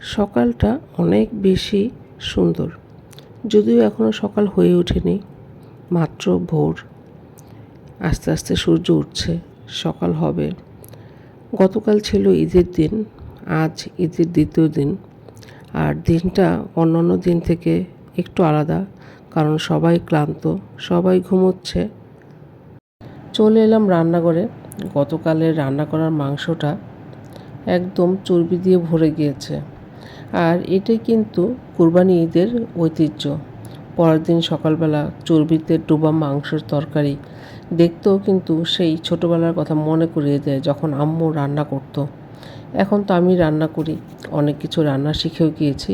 সকালটা অনেক বেশি সুন্দর। যদিও এখনও সকাল হয়ে ওঠেনি, মাত্র ভোর। আস্তে আস্তে সূর্য উঠছে, সকাল হবে। গতকাল ছিল ঈদের দিন, আজ ঈদের দ্বিতীয় দিন। আর দিনটা অন্যান্য দিন থেকে একটু আলাদা, কারণ সবাই ক্লান্ত, সবাই ঘুমোচ্ছে। চলে এলাম রান্নাঘরে। গতকালের রান্না করার মাংসটা একদম চর্বি দিয়ে ভরে গিয়েছে। আর এটাই কিন্তু কুরবানি ঈদের ঐতিহ্য। পরের দিন সকালবেলা চর্বিতে ডোবা মাংসের তরকারি দেখতেও কিন্তু সেই ছোটোবেলার কথা মনে করিয়ে দেয় যখন আম্মু রান্না করতো। এখন তো আমি রান্না করি, অনেক কিছু রান্না শিখেও গিয়েছি।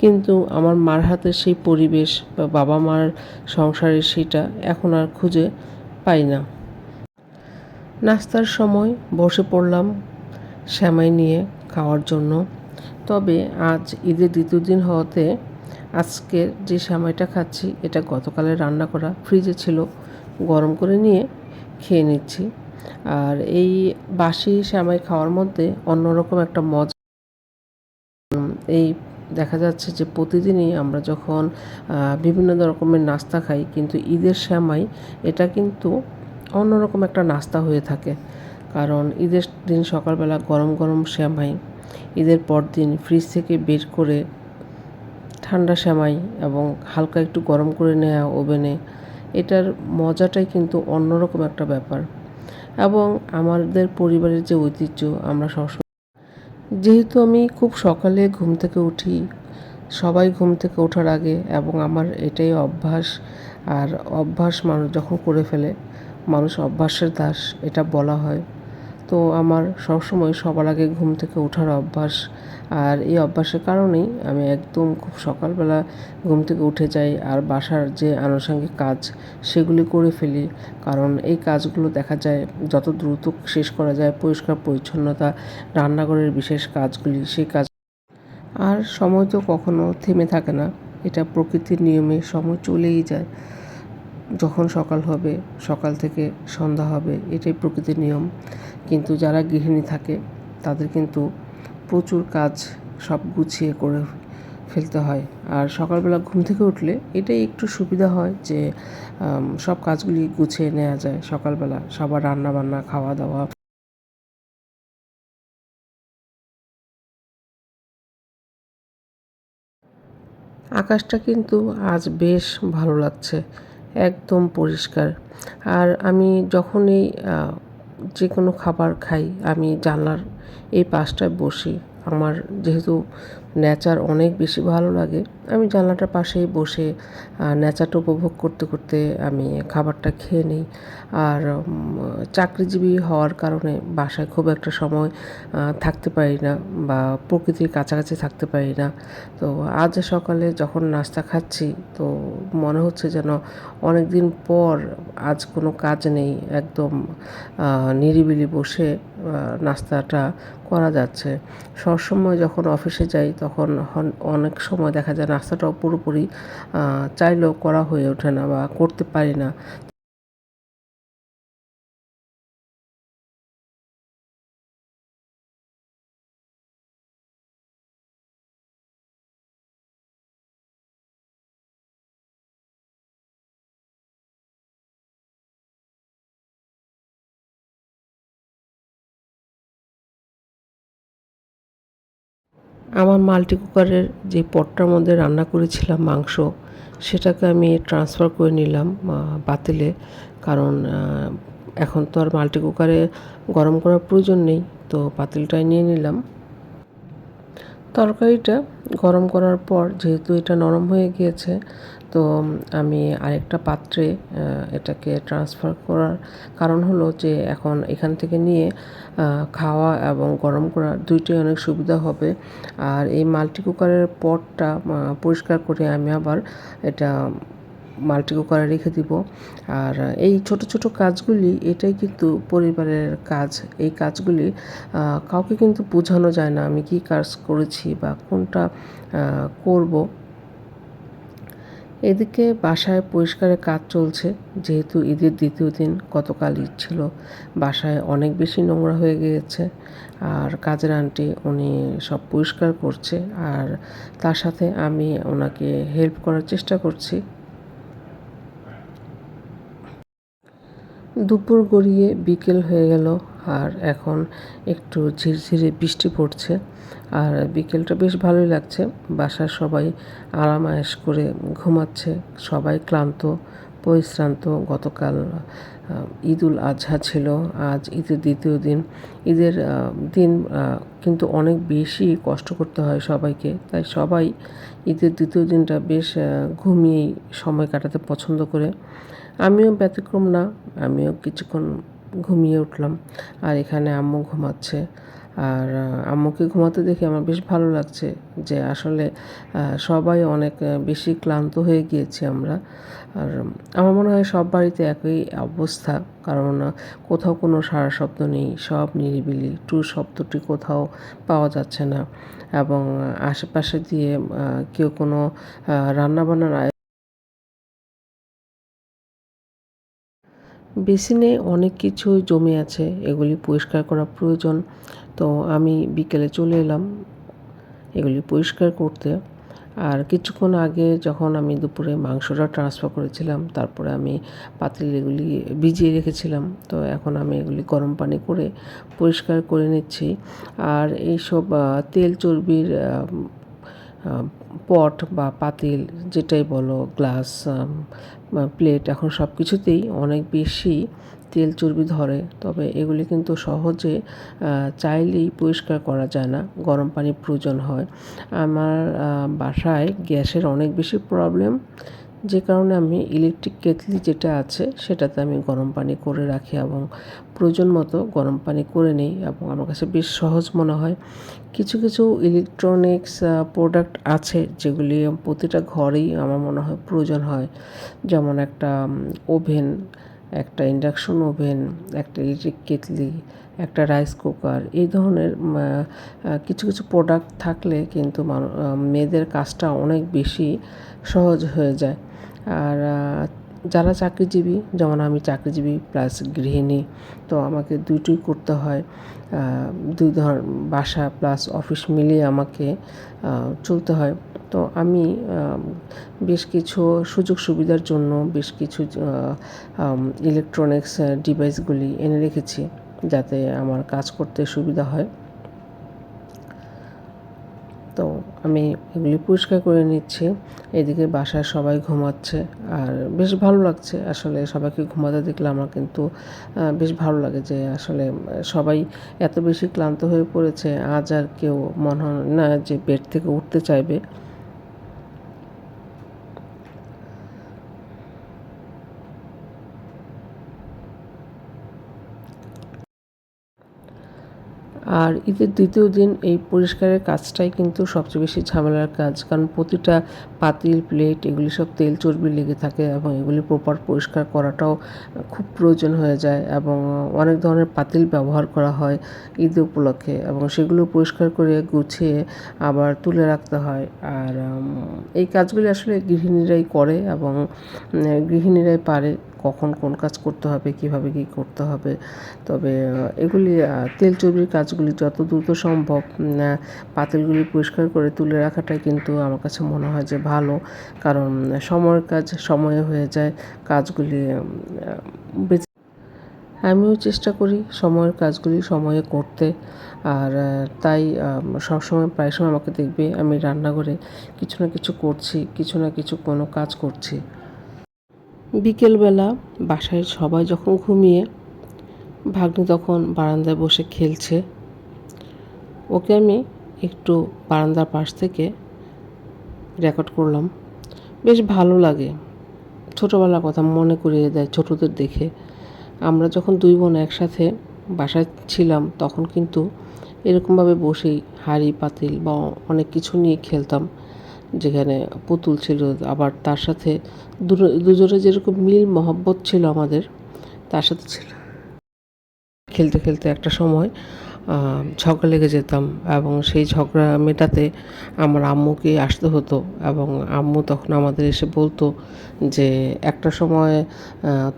কিন্তু আমার মার হাতের সেই পরিবেশ বা বাবা মার সংসারের সেটা এখন আর খুঁজে পাই না। নাস্তার সময় বসে পড়লাম শ্যামাই নিয়ে খাওয়ার জন্য। তবে আজ ঈদের দ্বিতীয় দিন হওয়াতে আজকের যে শ্যামাইটা খাচ্ছি, এটা গতকালে রান্না করা ফ্রিজে ছিল, গরম করে নিয়ে খেয়ে নিচ্ছি। আর এই বাসি শ্যামাই খাওয়ার মধ্যে অন্যরকম একটা মজা। এই দেখা যাচ্ছে যে প্রতিদিনই আমরা যখন বিভিন্ন রকমের নাস্তা খাই, কিন্তু ঈদের শ্যামাই এটা কিন্তু অন্যরকম একটা নাস্তা হয়ে থাকে। কারণ ঈদের দিন সকালবেলা গরম গরম শ্যামাই ঈদের পর দিন ফ্রিজ থেকে বের করে ঠান্ডা শ্যামাই এবং হালকা একটু গরম করে নেওয়া ওভেনে এটার মজাটাই কিন্তু অন্যরকম একটা ব্যাপার। এবং আমাদের পরিবারের যে ঐতিহ্য, আমরা সবসময় যেহেতু আমি খুব সকালে ঘুম থেকে উঠি, সবাই ঘুম থেকে ওঠার আগে এবং আমার এটাই অভ্যাস, আর অভ্যাস মানুষ যখন করে ফেলে, মানুষ অভ্যাসের দাস, এটা বলা হয়। তো আমার সবসময় সবার আগে ঘুম থেকে ওঠার অভ্যাস। আর এই অভ্যাসের কারণেই আমি একদম খুব সকালবেলা ঘুম থেকে উঠে যাই আর বাসার যে আনুষঙ্গিক কাজ সেগুলি করে ফেলি। কারণ এই কাজগুলো দেখা যায় যত দ্রুত শেষ করা যায়, পরিষ্কার পরিচ্ছন্নতা, রান্নাঘরের বিশেষ কাজগুলি, সেই কাজ আর সময় তো কখনো থেমে থাকে না। এটা প্রকৃতির নিয়মে সময় চলেই যায়। যখন সকাল হবে, সকাল থেকে সন্ধ্যা হবে, এটাই প্রকৃতির নিয়ম। কিন্তু যারা গৃহিণী থাকে, তাদের কিন্তু প্রচুর কাজ সব গুছিয়ে করে ফেলতে হয়। আর সকালবেলা ঘুম থেকে উঠলে এটাই একটু সুবিধা হয় যে সব কাজগুলি গুছিয়ে নেওয়া যায় সকালবেলা। সবার রান্না বান্না খাওয়া দাওয়া আকাশটা কিন্তু আজ বেশ ভালো লাগছে। একদম পরিষ্কার। আর আমি যখনই যে কোনো খাবার খাই, আমি জানলার এই পাশটায় বসি। আমার যেহেতু নেচার অনেক বেশি ভালো লাগে। আমি জানলাটার পাশেই বসে নেচারটা উপভোগ করতে করতে আমি খাবারটা খেয়ে নিই। আর চাকরিজীবী হওয়ার কারণে বাসায় খুব একটা সময় থাকতে পারি না বা প্রকৃতির কাছাকাছি থাকতে পারি না। তো আজ সকালে যখন নাস্তা খাচ্ছি, তো মনে হচ্ছে যেন অনেক দিন পর আজ কোনো কাজ নেই, একদম নিরিবিলি বসে নাস্তাটা করা যাচ্ছে। সবসময় যখন অফিসে যাই তখন অনেক সময় দেখা যায় নাস্তাটাও পুরোপুরি চাইলেও করা হয়ে ওঠে না বা করতে পারি না। আমার মাল্টি কুকারের যে পটটার মধ্যে রান্না করেছিলাম মাংস, সেটাকে আমি ট্রান্সফার করে নিলাম বাতিলে। কারণ এখন তো আর মাল্টি কুকারে গরম করার প্রয়োজন নেই, তো বাতিলটাই নিয়ে নিলাম। তরকারিটা গরম করার পর, যেহেতু এটা নরম হয়ে গিয়েছে তো আমি আরেকটা পাত্রে এটাকে ট্রান্সফার করার কারণ হলো যে এখন এখান থেকে নিয়ে খাওয়া এবং গরম করা দুইটাই অনেক সুবিধা হবে। আর এই মাল্টি কুকারের পটটা পরিষ্কার করে আমি আবার এটা মাল্টি কুকারে রেখে দিব। আর এই ছোট ছোট কাজগুলি, এটাই কিন্তু পরিবারের কাজ। এই কাজগুলি কাউকে কিন্তু বোঝানো যায় না আমি কি কাজ করেছি বা কোনটা করব। এদিকে বাসায় পরিষ্কারের কাজ চলছে, যেহেতু ঈদের দ্বিতীয় দিন গতকাল ঈদ ছিল। বাসায় অনেক বেশি নোংরা হয়ে গিয়েছে আর কাজের আন্টি উনি সব পরিষ্কার করছে আর তার সাথে আমি ওনাকে হেল্প করার চেষ্টা করছি। দুপুর গড়িয়ে বিকেল হয়ে গেল। আর এখন একটু ঝিরঝিরে বৃষ্টি পড়ছে আর বিকেলটা বেশ ভালোই লাগছে। বাসার সবাই আরাম আয়েশ করে ঘুমাচ্ছে। সবাই ক্লান্ত, পরিশ্রান্ত। গতকাল ঈদ উল আজহা ছিল। আজ ঈদের দ্বিতীয় দিন। ঈদের দিন কিন্তু অনেক বেশি কষ্ট করতে হয় সবাইকে। তাই সবাই ঈদের দ্বিতীয় দিনটা বেশ ঘুমিয়েই সময় কাটাতে পছন্দ করে। আমিও ব্যতিক্রম না। আমিও কিছুক্ষণ ঘুমিয়ে উঠলাম। আর এখানে আম্মু ঘুমাচ্ছে। আর আম্মুকে ঘুমাতে দেখে আমার বেশ ভালো লাগছে যে আসলে সবাই অনেক বেশি ক্লান্ত হয়ে গিয়েছি আমরা। আর, আমার মনে হয় সব বাড়িতে একই অবস্থা। কারণ কোথাও কোনো সারা শব্দ নেই, সব নিরিবিলি। টু শব্দটি কোথাও পাওয়া যাচ্ছে না। এবং আশেপাশে দিয়ে কেউ কোনো রান্নাবান্নার বেসিনে অনেক কিছু জমে আছে, এগুলি পরিষ্কার করা প্রয়োজন। তো আমি বিকেলে চলে এলাম এগুলি পরিষ্কার করতে। আর কিছুক্ষণ আগে যখন আমি দুপুরে মাংসটা ট্রান্সফার করেছিলাম, তারপরে আমি পাতিল এগুলি ভিজিয়ে রেখেছিলাম। তো এখন আমি এগুলি গরম পানি করে পরিষ্কার করে নিচ্ছি। আর এইসব তেল চর্বির পট বা পাতিল, যেটাই বলো, গ্লাস প্লেট এখন সব কিছুতেই অনেক বেশি তেল চর্বি ধরে। তবে এগুলি কিন্তু সহজে চাইলেই পরিষ্কার করা যায় না। গরম পানি প্রয়োজন হয়। আমার বাসায় গ্যাসের অনেক বেশি প্রবলেম যে কারণে আমি ইলেকট্রিক কেটলি যেটা আছে, সেটাতে আমি গরম পানি করে রাখি এবং প্রয়োজন মতো গরম পানি করে নিই এবং আমার কাছে বেশ সহজ মনে হয়। কিছু কিছু ইলেকট্রনিক্স প্রোডাক্ট আছে যেগুলি প্রতিটা ঘরেই আমার মনে হয় প্রয়োজন হয়। যেমন একটা ওভেন একটা ইন্ডাকশন ওভেন একটা ইলেকট্রিক কেটলি একটা রাইস কুকার এই ধরনের কিছু কিছু প্রোডাক্ট থাকলে কিন্তু মেয়েদের কাজটা অনেক বেশি সহজ হয়ে যায়। আর যারা চাকরিজীবী, যেমন আমি চাকরিজীবী প্লাস গৃহিণী, তো আমাকে দুইটোই করতে হয়। দুই ধর, বাসা প্লাস অফিস মিলিয়ে আমাকে চলতে হয়। তো আমি বেশ কিছু সুযোগ সুবিধার জন্য, বেশ কিছু ইলেকট্রনিক্স ডিভাইসগুলি এনে রেখেছি। যাতে আমার কাজ করতে সুবিধা হয়। তো আমি এগুলি পরিষ্কার করে নিচ্ছি। এদিকে বাসায় সবাই ঘুমাচ্ছে আর বেশ ভালো লাগছে। আসলে সবাইকে ঘুমাতে দেখলে আমার কিন্তু বেশ ভালো লাগে যে আসলে সবাই এত বেশি ক্লান্ত হয়ে পড়েছে, আজ আর কেউ মনে হয় না যে বেড থেকে উঠতে চাইবে। আর ঈদের দ্বিতীয় দিন এই পরিষ্কারের কাজটাই কিন্তু সবচেয়ে বেশি ঝামেলার কাজ। কারণ প্রতিটা পাতিল, প্লেট এগুলি সব তেল চর্বি লেগে থাকে এবং এগুলি প্রপার পরিষ্কার করাটাও খুব প্রয়োজন হয়ে যায় এবং অনেক ধরনের পাতিল ব্যবহার করা হয় ঈদ উপলক্ষে এবং সেগুলো পরিষ্কার করে গুছিয়ে আবার তুলে রাখতে হয়। আর এই কাজগুলি আসলে গৃহিণীরাই করে এবং গৃহিণীরাই পারে। কখন কোন কাজ করতে হবে, কীভাবে কী করতে হবে। তবে এগুলি তেল চর্বির কাজগুলি যত দ্রুত সম্ভব পাতিলগুলি পরিষ্কার করে তুলে রাখাটাই কিন্তু আমার কাছে মনে হয় যে ভালো। কারণ, সময়ের কাজ সময়ে হয়ে যায়, কাজগুলি আমিও চেষ্টা করি সময়ের কাজগুলি সময়ে করতে। আর তাই সবসময়, প্রায় সময় আমাকে দেখবে আমি রান্নাঘরে কিছু না কিছু করছি, কিছু না কিছু কোনো কাজ করছি। বিকেলবেলা বাসায় সবাই যখন ঘুমিয়ে, ভাগ্নি তখন বারান্দায় বসে খেলছে। ওকে আমি একটু বারান্দার পাশ থেকে রেকর্ড করলাম। বেশ ভালো লাগে। ছোটোবেলার কথা মনে করিয়ে দেয় ছোটোদের দেখে। আমরা যখন দুই বোন একসাথে বাসায় ছিলাম, তখন কিন্তু এরকমভাবে বসেই হাঁড়ি, পাতিল বা অনেক কিছু নিয়ে খেলতাম। যেখানে পুতুল ছিল, আবার তার সাথে দুজনে যেরকম মিল মহব্বত ছিল আমাদের, তার সাথে ছিল। খেলতে খেলতে একটা সময় ঝগড়া লেগে যেতাম এবং সেই ঝগড়া মেটাতে আমার আম্মুকে আসতে হতো এবং আম্মু তখন আমাদের এসে বলতো যে একটা সময়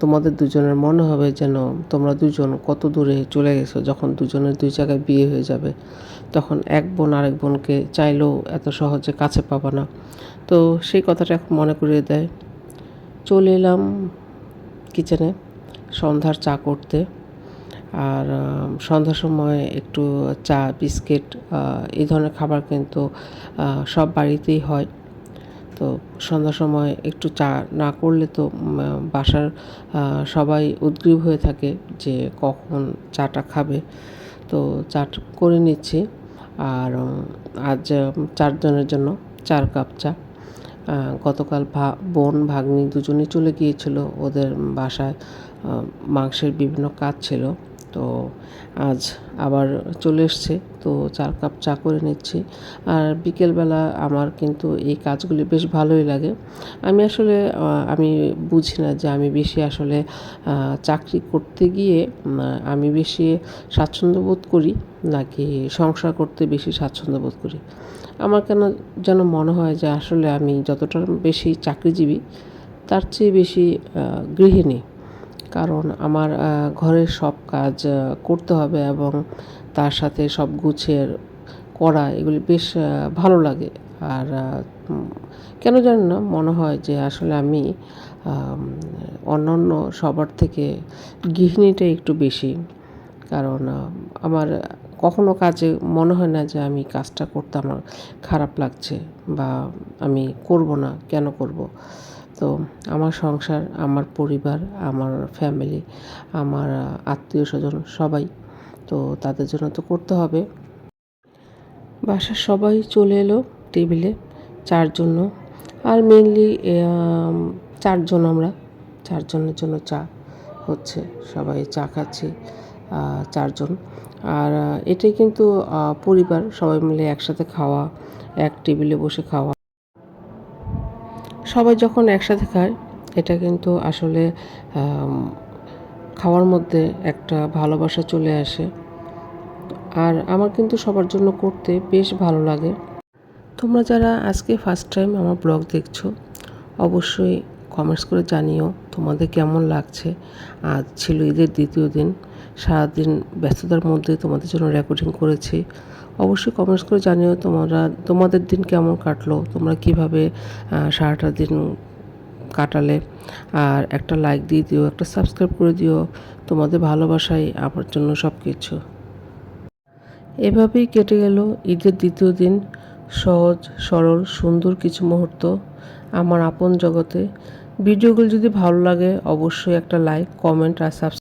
তোমাদের দুজনের মনে হবে যেন তোমরা দুজন কত দূরে চলে গেছো, যখন দুজনের দুই জায়গায় বিয়ে হয়ে যাবে। তখন এক বোন আরেক বোনকে চাইলেও এত সহজে কাছে পাবা না। তো সেই কথাটা এখন মনে করিয়ে দেয়। চলে এলাম কিচেনে, সন্ধ্যার চা করতে। আর সন্ধ্যার সময় একটু চা, বিস্কিট এই ধরনের খাবার কিন্তু সব বাড়িতেই হয়। তো সন্ধ্যার সময় একটু চা না করলে তো বাসার সবাই উদ্গ্রীব হয়ে থাকে যে কখন চাটা খাবে। তো চা করে নিচ্ছি। আর আজ চারজনের জন্য চার কাপ চা। গতকাল ভা, বোন, ভাগ্নি দুজনেই চলে গিয়েছিল। ওদের বাসায় মাংসের বিভিন্ন কাজ ছিল। তো আজ আবার চলে এসছে। তো চার কাপ চা করে নিচ্ছি। আর বিকেলবেলা আমার কিন্তু এই কাজগুলি বেশ ভালোই লাগে। আমি আসলে আমি বুঝি না যে আমি বেশি আসলে চাকরি করতে গিয়ে আমি বেশি স্বাচ্ছন্দ্য বোধ করি নাকি সংসার করতে বেশি স্বাচ্ছন্দ্য বোধ করি? আমার কেন যেন মনে হয় যে আসলে আমি যতটা বেশি চাকরিজীবী, তার চেয়ে বেশি গৃহিণী। কারণ আমার ঘরের সব কাজ করতে হবে এবং তার সাথে সব গুছিয়ে করা এগুলি বেশ ভালো লাগে। আর কেন জানি না, মনে হয় যে আসলে আমি অন্যান্য সবার থেকে গৃহিণীটা একটু বেশি। কারণ আমার কখনো কাজে মনে হয় না যে আমি কাজটা করতে আমার খারাপ লাগছে বা আমি করব না, কেন করব? তো আমার সংসার, আমার পরিবার, আমার ফ্যামিলি আমার আত্মীয় স্বজন সবাই। তো তাদের জন্য তো করতে হবে। বাসার সবাই চলে এলো টেবিলে চার জন্য আর মেনলি চারজন আমরা। চারজনের জন্য চা হচ্ছে। সবাই চা খাচ্ছি চারজন। আর এটাই কিন্তু পরিবার। সবাই মিলে একসাথে খাওয়া, এক টেবিলে বসে খাওয়া। সবাই যখন একসাথে খায়, এটা কিন্তু আসলে খাওয়ার মধ্যে একটা ভালোবাসা চলে আসে। আর আমার কিন্তু সবার জন্য করতে বেশ ভালো লাগে। তোমরা যারা আজকে ফার্স্ট টাইম আমার ব্লগ দেখছ, অবশ্যই কমেন্টস করে জানিও তোমাদের কেমন লাগছে। আজ ছিল ঈদের দ্বিতীয় দিন, সারাদিন ব্যস্ততার মধ্যে তোমাদের জন্য রেকর্ডিং করেছি। অবশ্যই কমেন্টস করে জানিও তোমরা, তোমাদের দিন কেমন কাটলো, তোমরা কীভাবে সারাটা দিন কাটালে। আর একটা লাইক দিয়ে দিও, একটা সাবস্ক্রাইব করে দিও, তোমাদের ভালোবাসাই আমার জন্য সব কিছু এভাবেই কেটে গেল ঈদের দ্বিতীয় দিন। সহজ, সরল, সুন্দর কিছু মুহূর্ত আমার আপন জগতে। ভিডিওগুলো যদি ভালো লাগে, অবশ্যই একটা লাইক কমেন্ট আর সাবস্ক্রাইব